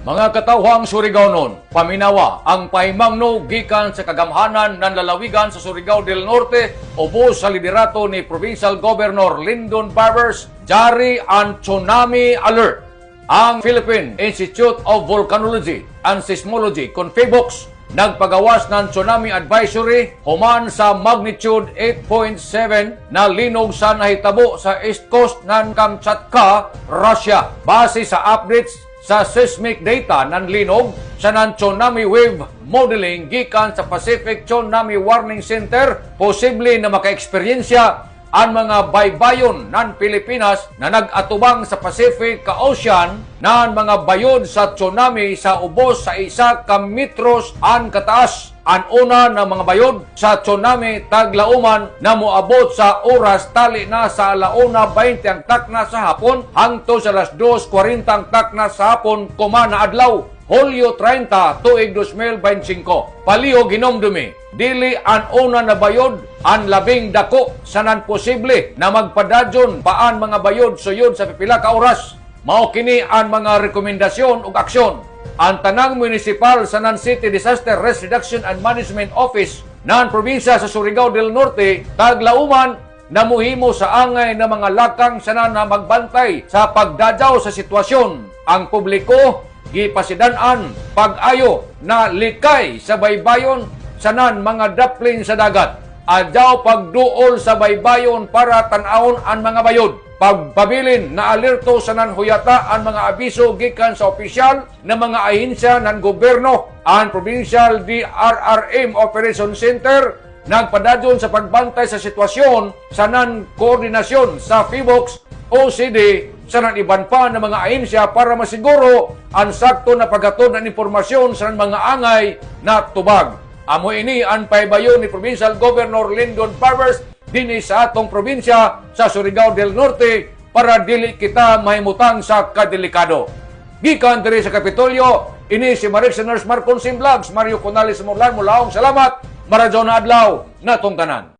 Mga katawhang Surigao paminawa ang paimangno gikan sa kagamhanan ng lalawigan sa Surigao del Norte ubos sa liderato ni Provincial Governor Lyndon Barbers, Jari and Tsunami Alert. Ang Philippine Institute of Volcanology and Seismology, CONFIVOX, nagpagawas ng tsunami advisory human sa magnitude 8.7 na linog sa nahitabo sa east coast ng Kamchatka, Russia. Base sa updates sa seismic data ng linog sa ng tsunami wave modeling gikan sa Pacific Tsunami Warning Center, posible na makaeksperyensya ang mga baybayon ng Pilipinas na nag-atubang sa Pacific Ocean na ang mga bayod sa tsunami sa ubos sa isa ka metros an kataas. Ang una ng mga bayod sa tsunami taglauman na moabot sa oras tali na sa alauna 20 ang takna sa hapon hangtod sa alas 2.40 ang takna sa hapon kuma na adlaw. Hulyo 30, tuig 2025. Palihog hinomdumi, dili ang una na bayod ang labing dako sa nan posible na magpadadyon paan mga bayod suyod sa pipila ka oras. Mao kini ang mga rekomendasyon ug aksyon. Ang tanang municipal sa Nan City Disaster Risk Reduction and Management Office nan probinsya sa Surigao del Norte taglauman namuhimo sa angay ng mga lakang sana na magbantay sa pagdadaw sa sitwasyon. Ang publiko gipasidanan pag-ayo na likay sa baybayon sanan mga daplin sa dagat. Adyaw pagduol sa baybayon para tan-awon ang mga bayod. Pagpabilin na alerto sa nanhuyata ang mga abiso gikan sa opisyal na mga ahensya ng gobyerno. Ang Provincial DRRM Operation Center nagpadadyon sa pagbantay sa sitwasyon sa nan koordinasyon sa PIVOX OCD sa nan iban pa ng mga ahensya para masiguro ang sakto na paghatod ng impormasyon sa mga angay na tubag. Amo ini ang paybayon ni Provincial Governor Lyndon Barbers dinhi sa atong probinsya sa Surigao del Norte para dili kita mahimutang sa kadelikado. Gikan diri sa Kapitolyo, ini si Marixia Nurse Marcon Vlogs, Mario Conales Morlan, mulaong salamat, maradyo na adlaw, natong tanan.